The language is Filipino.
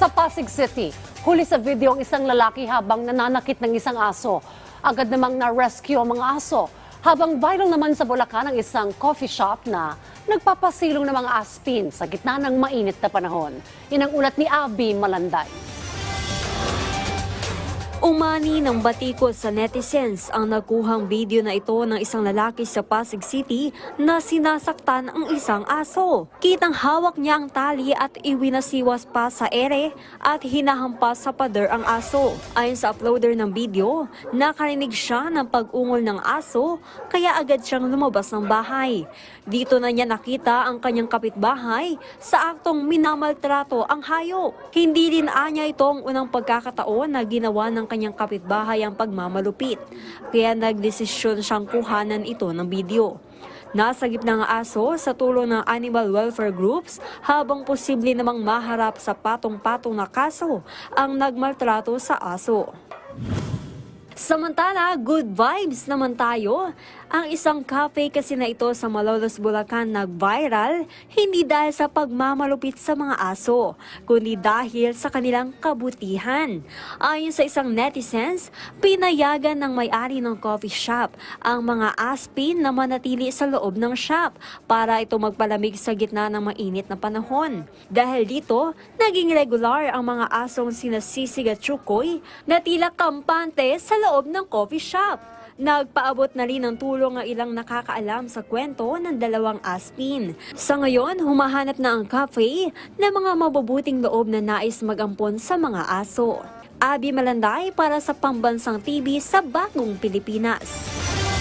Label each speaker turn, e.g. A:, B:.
A: Sa Pasig City, huli sa video ang isang lalaki habang nananakit ng isang aso. Agad namang na-rescue ang mga aso. Habang viral naman sa Bulacan ang isang coffee shop na nagpapasilong ng mga aspin sa gitna ng mainit na panahon. Yan ang ulat ni Abby Malanday.
B: Umani ng batikos sa netizens ang nakuhang video na ito ng isang lalaki sa Pasig City na sinasaktan ang isang aso. Kitang hawak niya ang tali at iwinasiwas pa sa ere at hinahampas sa pader ang aso. Ayon sa uploader ng video, nakarinig siya ng pag-ungol ng aso kaya agad siyang lumabas ng bahay. Dito na niya nakita ang kanyang kapitbahay sa aktong minamaltrato ang hayop. Hindi din anya itong unang pagkakataon na ginawa ng kanyang kapitbahay ang pagmamalupit. Kaya nagdesisyon siyang kuhanan ito ng video. Nasa gitna ng aso sa tulong ng animal welfare groups habang posible namang maharap sa patong-patong na kaso ang nagmaltrato sa aso. Samantala, good vibes naman tayo. Ang isang cafe kasi na ito sa Malolos, Bulacan nag-viral, hindi dahil sa pagmamalupit sa mga aso, kundi dahil sa kanilang kabutihan. Ayon sa isang netizens, pinayagan ng may-ari ng coffee shop ang mga aspin na manatili sa loob ng shop para ito magpalamig sa gitna ng mainit na panahon. Dahil dito, naging regular ang mga asong sinasisig at chukoy na tila kampante sa loob ng coffee shop. Nagpaabot na rin ng tulong ang ilang nakakaalam sa kwento ng dalawang aspin. Sa ngayon, humahanap na ang cafe ng mga mabubuting loob na nais magampon sa mga aso. Abi Malanday para sa Pambansang TV sa Bagong Pilipinas.